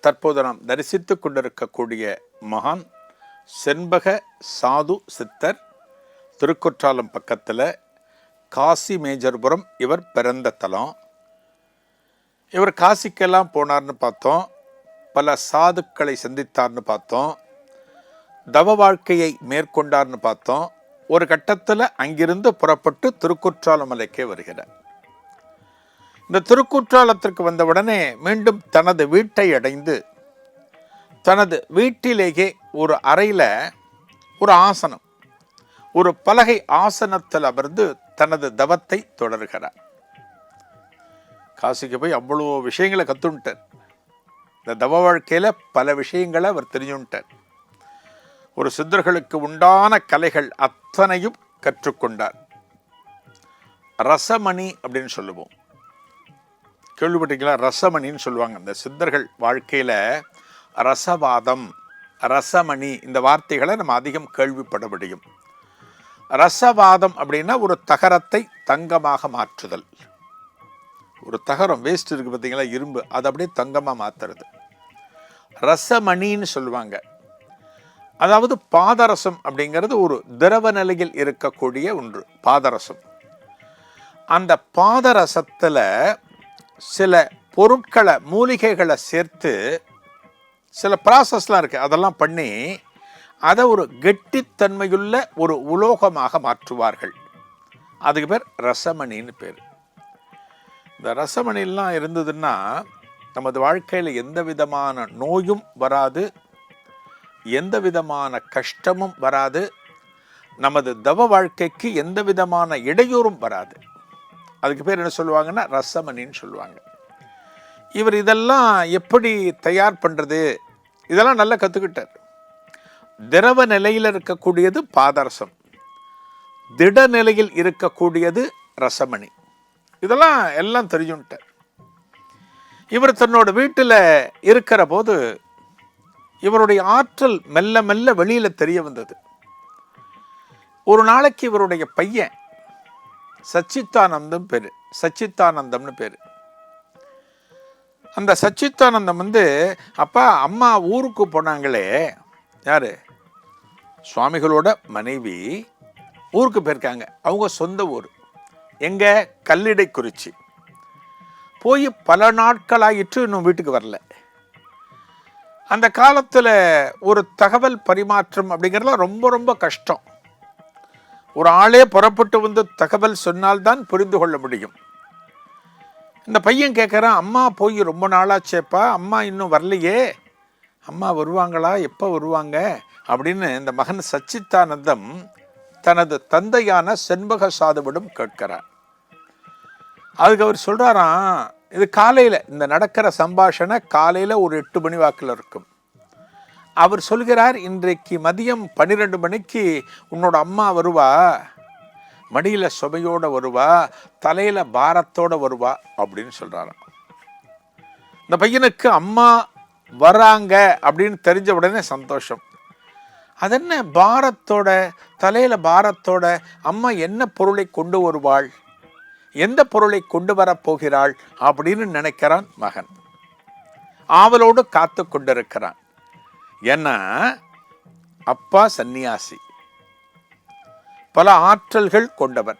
தற்போது நாம் தரிசித்து கொண்டிருக்கக்கூடிய மகான் செண்பக சாது சித்தர் திருக்குற்றாலம் பக்கத்தில் காசி மேஜர்புரம் இவர் பிறந்த தலம். இவர் காசிக்கெல்லாம் போனார்னு பார்த்தோம். பல சாதுக்களை சந்தித்தார்னு பார்த்தோம். தவ வாழ்க்கையை மேற்கொண்டார்னு பார்த்தோம். ஒரு கட்டத்தில் அங்கிருந்து புறப்பட்டு திருக்குற்றாலமலைக்கே வருகிறார். இந்த திருக்குற்றாலத்திற்கு வந்தவுடனே மீண்டும் தனது வீட்டை அடைந்து தனது வீட்டிலேயே ஒரு அறையில் ஒரு ஆசனம் ஒரு பலகை ஆசனத்தில் அமர்ந்து தனது தவத்தை தொடர்கிறார். காசிக்கு போய் அவ்வளோ விஷயங்களை கற்றுன்ட்டார் இந்த தவ வாழ்க்கையில் பல விஷயங்களை அவர் தெரிஞ்சுட்டார் ஒரு சித்தர்களுக்கு உண்டான கலைகள் அத்தனையும் கற்றுக்கொண்டார். ரசமணி அப்படின்னு சொல்லுவோம். கேள்விப்பட்டீங்களா ரசமணின்னு சொல்லுவாங்க. இந்த சித்தர்கள் வாழ்க்கையில் ரசவாதம் ரசமணி இந்த வார்த்தைகளை நம்ம அதிகம் கேள்விப்பட முடியும் ரசவாதம் அப்படின்னா ஒரு தகரத்தை தங்கமாக மாற்றுதல். ஒரு தகரம் வேஸ்ட் இருக்குது பார்த்தீங்களா? இரும்பு. அதை அப்படியே தங்கமாக மாற்றுறது ரசமணின்னு சொல்லுவாங்க. அதாவது பாதரசம் அப்படிங்கிறது ஒரு திரவ நிலையில் இருக்கக்கூடிய ஒன்று பாதரசம். அந்த பாதரசத்தில் சில பொருட்களை மூலிகைகளை சேர்த்து சில ப்ராசஸ்லாம் இருக்குது அதெல்லாம் பண்ணி அதை ஒரு கெட்டித்தன்மையுள்ள ஒரு உலோகமாக மாற்றுவார்கள். அதுக்கு பேர் ரசமணின்னு பேர். இந்த ரசமணிலாம் இருந்ததுன்னா நமது வாழ்க்கையில் எந்த விதமான நோயும் வராது எந்த விதமான கஷ்டமும் வராது நமது தவ வாழ்க்கைக்கு எந்த விதமான இடையூறும் வராது. அதுக்கு பேர் என்ன சொல்லுவாங்கன்னா ரசமணின்னு சொல்லுவாங்க. இவர் இதெல்லாம் எப்படி தயார் பண்ணுறது இதெல்லாம் நல்லா கற்றுக்கிட்டார் திரவ நிலையில் இருக்கக்கூடியது பாதரசம். திட நிலையில் இருக்கக்கூடியது ரசமணி. இதெல்லாம் எல்லாம் தெரிஞ்சுன்ட்டார் இவர் தன்னோட வீட்டில் இருக்கிற போது இவருடைய ஆற்றல் மெல்ல மெல்ல வெளியில் தெரிய வந்தது. ஒரு நாளைக்கு இவருடைய பையன் சச்சித்தானந்தம் பேர். சச்சித்தானந்தம்னு பேர். அந்த சச்சித்தானந்தம் வந்து அப்பா அம்மா ஊருக்கு போனாங்களே. யார்? சுவாமிகளோட மனைவி ஊருக்கு போயிருக்காங்க. அவங்க சொந்த ஊர். எங்கே? கல்லிடை குறிச்சி போய் பல நாட்களாயிற்று இன்னும் வீட்டுக்கு வரல. அந்த காலத்தில் ஒரு தகவல் பரிமாற்றம் அப்படிங்கிறதுலாம் ரொம்ப ரொம்ப கஷ்டம். ஒரு ஆளே புறப்பட்டு வந்து தகவல் சொன்னால்தான் புரிந்து கொள்ள முடியும். இந்த பையன் கேட்குறான் அம்மா போய் ரொம்ப நாளாச்சேப்பா அம்மா இன்னும் வரலையே அம்மா வருவாங்களா எப்போ வருவாங்க? அப்படின்னு இந்த மகன் சச்சித்தானந்தம் தனது தந்தையான செண்பக சாதுவிடம் கேட்கிறார். அதுக்கு அவர் சொல்கிறாராம் இது காலையில் இந்த நடக்கிற சம்பாஷணை காலையில் ஒரு எட்டு மணி வாக்கில் இருக்கும். அவர் சொல்கிறார் இன்றைக்கு மதியம் பன்னிரெண்டு மணிக்கு உன்னோட அம்மா வருவா மடியில் சுமையோடு வருவா தலையில் பாரத்தோடு வருவா அப்படின்னு சொல்கிறாராம் இந்த பையனுக்கு அம்மா வராங்க அப்படின்னு தெரிஞ்ச உடனே சந்தோஷம். அதென்ன பாரத்தோட தலையில் பாரத்தோட அம்மா என்ன பொருளை கொண்டு வருவாள்? எந்த பொருளை கொண்டு வரப் போகிறாள்? அப்படின்னு நினைக்கிறான் மகன். ஆவலோடு காத்து கொண்டிருக்கிறான். ஏன்னா அப்பா சந்நியாசி. பல ஆற்றல்கள் கொண்டவர்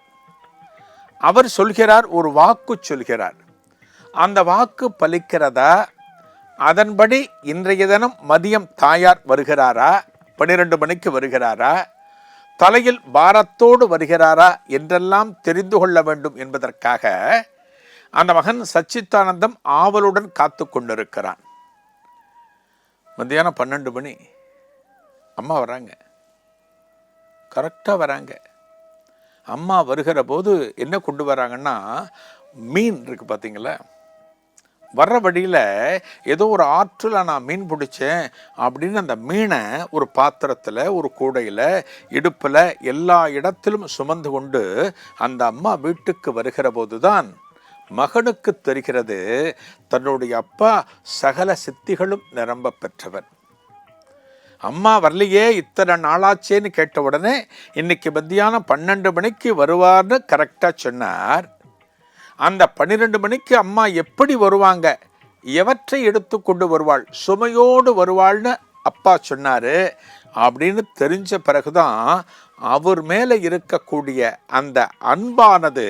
அவர் சொல்கிறார் ஒரு வாக்கு சொல்கிறார். அந்த வாக்கு பலிக்கிறதா? அதன்படி இன்றைய தினம் மதியம் தாயார் வருகிறாரா? பன்னிரெண்டு மணிக்கு வருகிறாரா? தலையில் பாரத்தோடு வருகிறாரா? என்றெல்லாம் தெரிந்து கொள்ள வேண்டும் என்பதற்காக அந்த மகன் சச்சித்தானந்தம் ஆவலுடன் காத்து கொண்டிருக்கிறான். மத்தியானம் பன்னெண்டு மணி. அம்மா வராங்க. கரெக்டாக வராங்க. அம்மா வருகிற போது என்ன கொண்டு வராங்கன்னா மீன் இருக்குது பார்த்தீங்களா வர்ற வழியில் ஏதோ ஒரு ஆற்றில் நான் மீன் பிடிச்சேன் அப்படின்னு அந்த மீனை ஒரு பாத்திரத்தில் ஒரு கூடையில் இடுப்பில் எல்லா இடத்திலும் சுமந்து கொண்டு அந்த அம்மா வீட்டுக்கு வருகிற போது தான் மகனுக்கு தெரிகிறது தன்னுடைய அப்பா சகல சித்திகளும் நிரம்ப பெற்றவர் அம்மா வரலையே இத்தனை நாளாச்சேன்னு கேட்ட உடனே இன்னைக்கு மத்தியானம் பன்னெண்டு மணிக்கு வருவார்னு கரெக்டாக சொன்னார். அந்த பன்னிரெண்டு மணிக்கு அம்மா எப்படி வருவாங்க? எவற்றை எடுத்து கொண்டு வருவாள்? சுமையோடு வருவாள்னு அப்பா சொன்னார். அப்படின்னு தெரிஞ்ச பிறகுதான் அவர் மேலே இருக்கக்கூடிய அந்த அன்பானது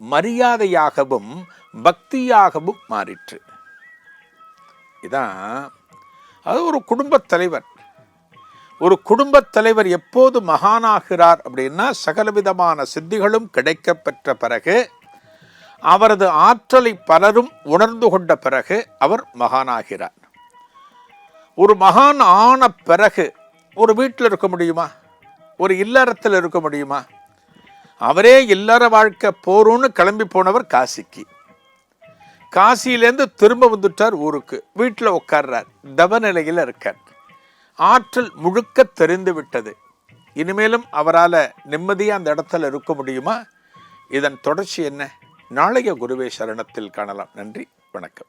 மரியாதையாகவும் பக்தியாகவும் மாறிற்று. இதான் அது ஒரு குடும்பத் தலைவர். ஒரு குடும்பத் தலைவர் எப்போது மகானாகிறார் அப்படின்னா சகலவிதமான சித்திகளும் கிடைக்கப்பெற்ற பிறகு அவரது ஆற்றலை பலரும் உணர்ந்து கொண்ட பிறகு அவர் மகானாகிறார். ஒரு மகான் ஆன பிறகு ஒரு வீட்டில் இருக்க முடியுமா? ஒரு இல்லறத்தில் இருக்க முடியுமா? அவரே இல்லற வாழ்க்கை போறோன்னு கிளம்பி போனவர் காசிக்கு. காசியிலேருந்து திரும்ப வந்துட்டார் ஊருக்கு. வீட்டில் உட்கார்றார் தவநிலையில் இருக்கார். ஆற்றல் முழுக்க தெரிந்து விட்டது. இனிமேலும் அவரால் நிம்மதியாக அந்த இடத்துல இருக்க முடியுமா? இதன் தொடர்ச்சி என்ன? நாளைய குருவே சரணத்தில் காணலாம். நன்றி. வணக்கம்.